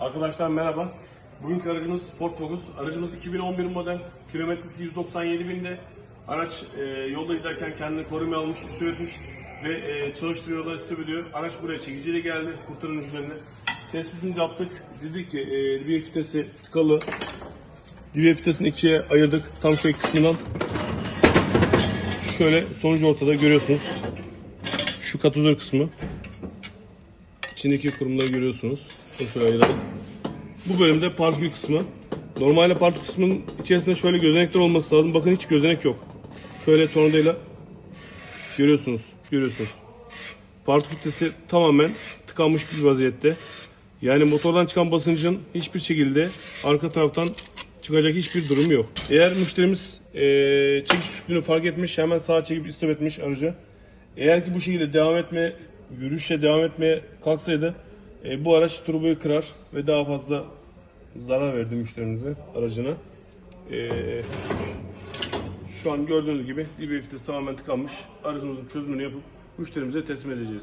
Arkadaşlar merhaba. Bugünkü aracımız Ford Focus. Aracımız 2011 model. Kilometresi 197 binde. Araç e, yolda giderken kendini korumaya almış, etmiş ve e, çalıştırıyor da üstü biliyor. Araç buraya çekiciyle geldi kurtarın uçlarını. Tespitimizi yaptık. Dedik ki e, dibiye fitesi tıkalı. Dibiye fitesini ikiye ayırdık. Tam şu kısmından. Şöyle sonucu ortada görüyorsunuz. Şu katalizör kısmı. İçindeki kurumları görüyorsunuz. Bunu şöyle. Bu bölümde parkür kısmı. Normalde parkür kısmının içerisinde şöyle gözenekler olması lazım. Bakın hiç gözenek yok. Şöyle tornadayla görüyorsunuz. Görüyorsunuz. Parkür filtresi tamamen tıkanmış bir vaziyette. Yani motordan çıkan basıncın hiçbir şekilde arka taraftan çıkacak hiçbir durumu yok. Eğer müşterimiz eee çekiş düştüğünü fark etmiş hemen sağa çekip istop etmiş aracı. Eğer ki bu şekilde devam etme, yürüyüşe devam etmeye kalksaydı e, bu araç turboyu kırar ve daha fazla zarar verdi müşterimize, aracına. E, şu an gördüğünüz gibi dibe tamamen tıkanmış. Aracımızın çözümünü yapıp müşterimize teslim edeceğiz.